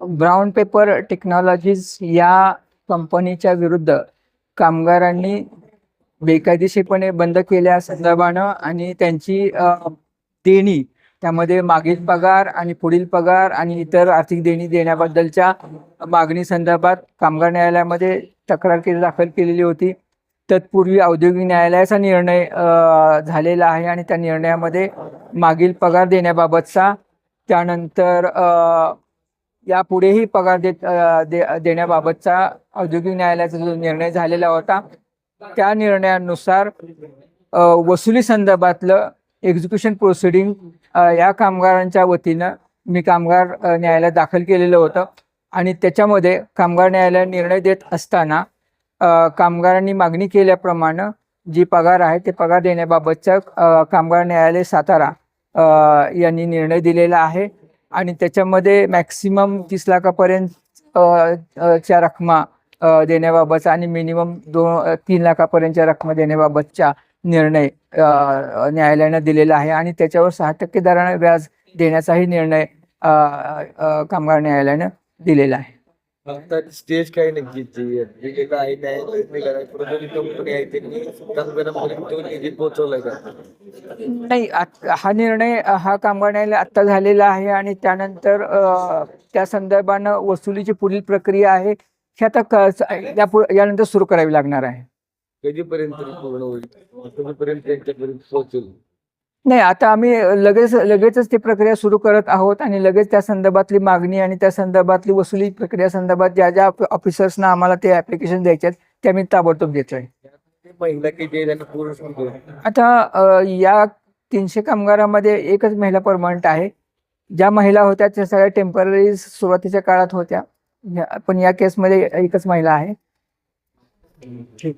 Brown paper technologies या कंपनीच्या विरुद्ध कामगारांनी बेकायदेशीरपणे बंद केल्या संदर्भानं आणि त्यांची देणी त्यामध्ये मागील पगार आणि पुढील पगार आणि इतर आर्थिक देणी देण्याबद्दलच्या मागणी संदर्भात कामगार न्यायालयामध्ये तक्रार केली दाखल केलेली होती. तत्पूर्वी औद्योगिक न्यायालयाचा निर्णय झालेला आहे आणि त्या निर्णयामध्ये मागील पगार देण्याबाबतचा त्यानंतर या यापुढेही पगार देत दे देण्याबाबतचा औद्योगिक न्यायालयाचा जो निर्णय झालेला होता त्या निर्णयानुसार वसुली संदर्भातलं एक्झिक्युशन प्रोसिडिंग या कामगारांच्या वतीनं मी कामगार न्यायालयात दाखल केलेलं होतं. आणि त्याच्यामध्ये कामगार न्यायालय निर्णय देत असताना कामगारांनी मागणी केल्याप्रमाणे जी पगार आहे ते पगार देण्याबाबतच्या कामगार न्यायालय सातारा यांनी निर्णय दिलेला आहे. आणि त्याच्यामध्ये मॅक्सिमम तीस लाखापर्यंत च्या रकमा देण्याबाबतचा आणि मिनिमम दोन तीन लाखापर्यंतच्या रकमा देण्याबाबतचा निर्णय न्यायालयानं दिलेला आहे. आणि त्याच्यावर सहा टक्के दराने व्याज देण्याचाही निर्णय कामगार न्यायालयानं दिलेला आहे. स्टेज काय नक्की जे जे काय न्यायालय निघालाय प्रबोधित कंपनी आहे त्यांनी कामगारांपर्यंत तो निधी पोहोचवलाय का? नाही आत- हा निर्णय हा कामगार न्यायालय आत्ता झालेला आहे आणि त्यानंतर त्या संदर्भानं वसुलीची पुढील प्रक्रिया आहे. ही आता यानंतर सुरू करावी लागणार आहे. कधीपर्यंत पूर्ण होईल? कधीपर्यंत त्यांच्यापर्यंत पोहोचेल? नाही आता आम्ही लगेच लगेचच ती प्रक्रिया सुरू करत आहोत आणि लगेच त्या संदर्भातली मागणी आणि त्या संदर्भातली वसुली प्रक्रिया संदर्भात ज्या ज्या ऑफिसर्सना आम्हाला ते ऍप्लिकेशन द्यायचे आहेत ते आम्ही ताबडतोब देतोय आता या तीनशे कामगारामध्ये एकच महिला परमनंट आहे. ज्या महिला होत्या त्या सगळ्या टेंपररी सुरुवातीच्या काळात होत्या. पण या केसमध्ये एकच महिला आहे. ठीक.